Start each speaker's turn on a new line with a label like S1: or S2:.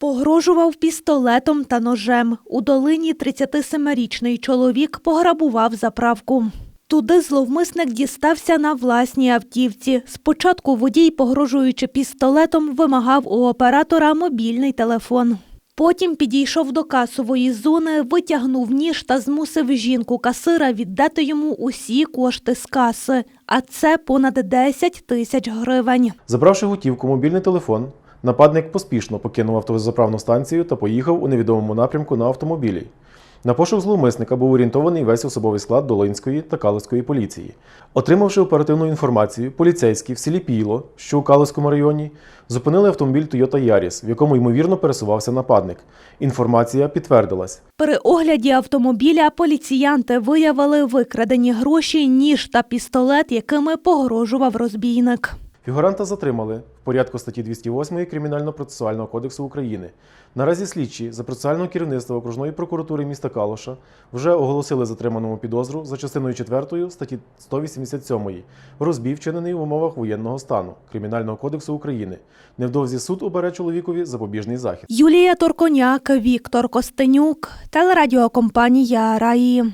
S1: Погрожував пістолетом та ножем. У долині 37-річний чоловік пограбував заправку. Туди зловмисник дістався на власній автівці. Спочатку водій, погрожуючи пістолетом, вимагав у оператора мобільний телефон. Потім підійшов до касової зони, витягнув ніж та змусив жінку касира віддати йому усі кошти з каси, а це понад 10 тисяч гривень.
S2: Забравши готівку, мобільний телефон, нападник поспішно покинув автозаправну станцію та поїхав у невідомому напрямку на автомобілі. На пошук зловмисника був орієнтований весь особовий склад Долинської та Калицької поліції. Отримавши оперативну інформацію, поліцейські в селі Піло, що у Калицькому районі, зупинили автомобіль Toyota Yaris, в якому ймовірно пересувався нападник. Інформація підтвердилась.
S1: При огляді автомобіля поліціянти виявили викрадені гроші, ніж та пістолет, якими погрожував розбійник.
S2: Фігуранта затримали в порядку статті 208 Кримінально-процесуального кодексу України. Наразі слідчі за процесуального керівництва окружної прокуратури міста Калуша вже оголосили затриманому підозру за частиною 4 статті 187 розбій, вчинений в умовах воєнного стану Кримінального кодексу України. Невдовзі суд обере чоловікові запобіжний захід.
S1: Юлія Торконяк, Віктор Костенюк, телерадіокомпанія Раї.